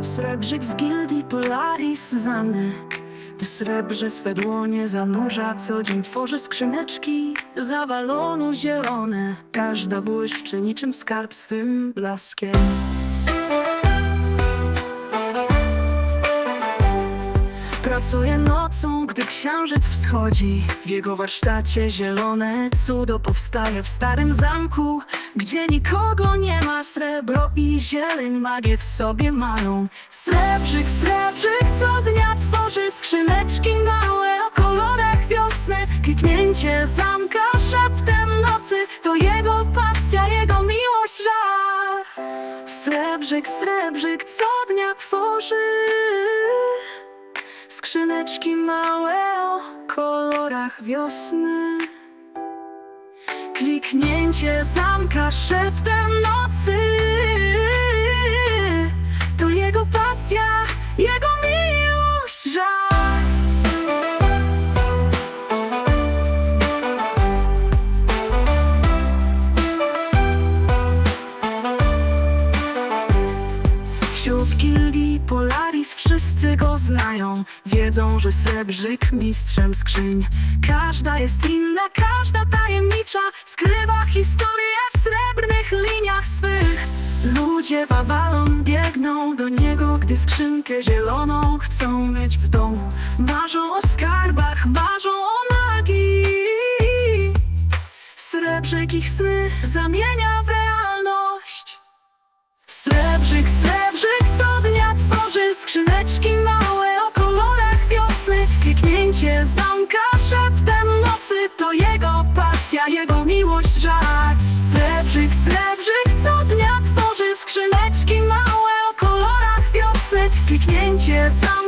Srebrzyk z gildii Polaris znany. W srebrze swe dłonie zanurza. Co dzień tworzy skrzyneczki Zawalono zielone. Każda błyszczy niczym skarb swym blaskiem. Pracuje nocą, gdy księżyc wschodzi W jego warsztacie zielone cudo powstaje w starym zamku Gdzie nikogo nie ma, srebro i zieleń magię w sobie mają. Srebrzyk, srebrzyk co dnia tworzy skrzyneczki małe O kolorach wiosny, kliknięcie zamka szeptem nocy To jego pasja, jego miłość, żar Srebrzyk, srebrzyk co dnia tworzy Skrzyneczki małe o kolorach wiosny. Kliknięcie zamka szeptem nocy. To jego pasja, jego miłość, żar Wśród gildii Polaris wszyscy go znają Wiedzą, że srebrzyk mistrzem skrzyń. Każda jest inna, każda tajemnicza Skrywa historię w srebrnych liniach swych. Ludzie w Avalon biegną do niego Gdy skrzynkę zieloną chcą mieć w domu. Marzą o skarbach, marzą o magii. Srebrzyk ich sny zamienia w Kliknięcie zamka szeptem nocy to jego pasja, jego miłość, żar Srebrzyk, srebrzyk co dnia tworzy skrzyneczki małe o kolorach wiosny. Kliknięcie zamka